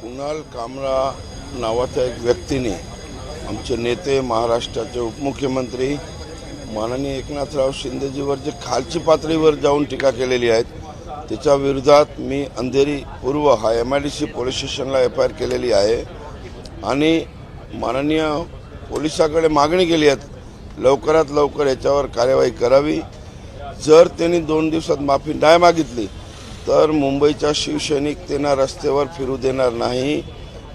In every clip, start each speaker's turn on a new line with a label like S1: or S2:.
S1: कुणाल कामरा नावाच्या एक व्यक्तीने आमचे नेते महाराष्ट्राचे उपमुख्यमंत्री माननीय एकनाथराव शिंदेजीवर जे खालची पातळीवर जाऊन टीका केलेली आहेत त्याच्या विरोधात मी अंधेरी पूर्व हा M I D C police स्टेशनला एफ आय आर केलेली आहे आणि माननीय पोलिसाकडे मागणी केली आहे. लवकरात लवकर याच्यावर कार्यवाही करावी. जर त्यांनी दोन दिवसात माफी नाही मागितली तर मुंबईच्या शिवसैनिक त्यांना रस्त्यावर फिरू देणार नाही.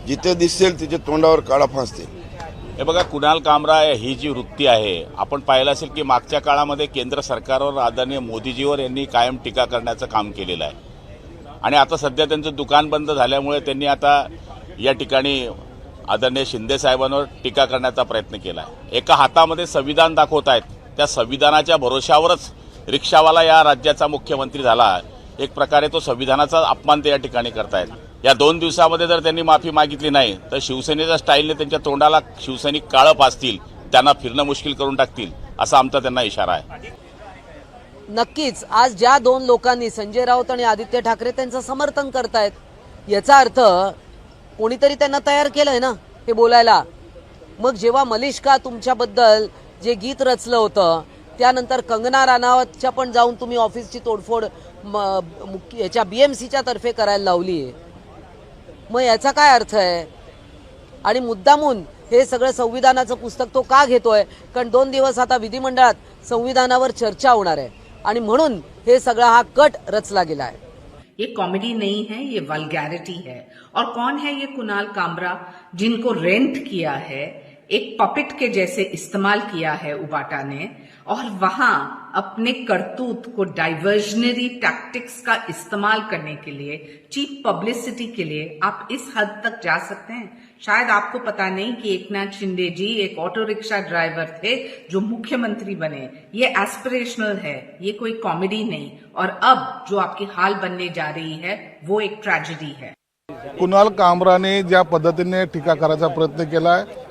S1: जिथे दिसेल तिथे तोंडावर काळा फासतील
S2: हे बघा कुणाल कामरा ही जी वृत्ती आहे आपण पाहिलं असेल की मागच्या काळामध्ये केंद्र सरकारवर आदरणीय मोदीजीवर यांनी कायम टीका करण्याचं काम केलेलं आहे. आणि आता सध्या त्यांचं दुकान बंद झाल्यामुळे त्यांनी आता या ठिकाणी आदरणीय शिंदे साहेबांवर टीका करण्याचा प्रयत्न केला आहे. एका हातामध्ये संविधान दाखवत आहेत त्या संविधानाच्या भरोशावरच रिक्षावाला या राज्याचा मुख्यमंत्री झाला. एक प्रकारे तो संविधानाचा अपमान ते या ठिकाणी करतायत. या दोन दिवसामध्ये जर त्यांनी माफी मागितली नाही तर शिवसेनेच्या स्टाईलने त्यांच्या तोंडाला शिवसैनिक काळं पाचतील त्यांना फिरणं मुश्किल करून टाकतील असा आमचा त्यांना इशारा आहे.
S3: नक्कीच आज ज्या दोन लोकांनी संजय राऊत आणि आदित्य ठाकरे त्यांचं समर्थन करतायत याचा अर्थ कोणीतरी त्यांना तयार केलंय ना हे बोलायला? मग जेव्हा मलिष्का तुमच्याबद्दल जे गीत रचलं होतं त्यानंतर कंगना राणावतच्या पण जाऊन तुम्ही ऑफिसची तोडफोड याच्या बी एम सीच्या तर्फे करायला लावली आहे मग याचा काय अर्थ आहे? आणि मुद्दामून हे सगळं संविधानाचं पुस्तक तो का घेतोय? कारण दोन दिवस आता विधिमंडळात संविधानावर चर्चा होणार आहे. आणि म्हणून हे सगळा हा कट रचला गेला आहे.
S4: ये कॉमेडी नहीं है ये वल्गैरिटी है. और कौन है ये कुणाल कामरा जिनको रेंट किया है? एक पपिट के जैसे इस्तेमाल किया है उबाटा ने, और वहाँ अपने करतूत को डाइवर्जनरी टैक्टिक्स का इस्तेमाल करने के लिए चीप पब्लिसिटी के लिए आप इस हद तक जा सकते हैं। शायद आपको पता नहीं कि एकनाथ शिंदे जी एक ऑटो रिक्शा ड्राइवर थे जो मुख्यमंत्री बने। ये एस्पिरेशनल है, ये कोई कॉमेडी नहीं। और अब जो आपकी हाल बनने जा रही है, वो एक ट्रेजिडी है।
S5: कुणाल कामराने ज्या पद्धतीने टीका करायचा प्रयत्न आहे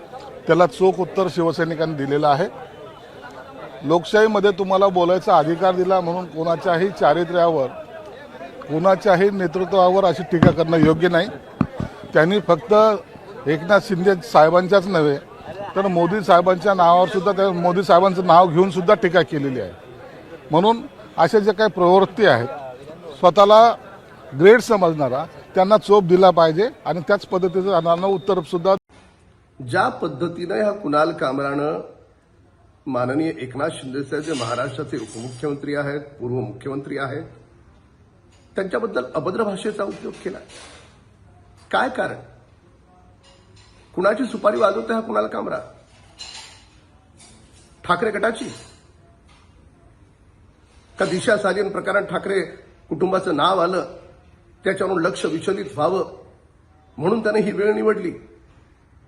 S5: त्याला चोख उत्तर शिवसैनिकांनी दिलेलं आहे. लोकशाहीमध्ये तुम्हाला बोलायचा अधिकार दिला म्हणून कोणाच्याही चारित्र्यावर कोणाच्याही नेतृत्वावर अशी टीका करणं योग्य नाही. त्यांनी फक्त एकनाथ शिंदे साहेबांच्याच नव्हे तर मोदी साहेबांच्या नावावर सुद्धा त्या मोदी साहेबांचं नाव घेऊन सुद्धा टीका केलेली आहे. म्हणून अशा ज्या काही प्रवृत्ती आहेत स्वतःला ग्रेड समजणारा त्यांना चोप दिला पाहिजे आणि त्याच पद्धतीचं उत्तर सुद्धा
S6: ज्या पद्धतीनं ह्या कुणाल कामरानं माननीय एकनाथ शिंदेसाहेब जे महाराष्ट्राचे उपमुख्यमंत्री आहेत पूर्व मुख्यमंत्री आहेत त्यांच्याबद्दल अभद्र भाषेचा उपयोग केला. काय कारण? कुणाची सुपारी वाजवतो हा कुणाल कामरा? ठाकरे गटाची? का दिशा साजेन प्रकरण ठाकरे कुटुंबाचं नाव आलं त्याच्यावरून लक्ष विचलित व्हावं म्हणून त्याने ही वेळ निवडली?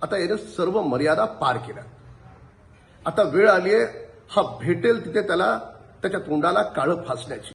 S6: आता याने सर्व मर्यादा पार केल्या. आता वेळ आली आहे हा भेटेल तिथे त्याला त्याच्या तोंडाला काळं फासण्याची.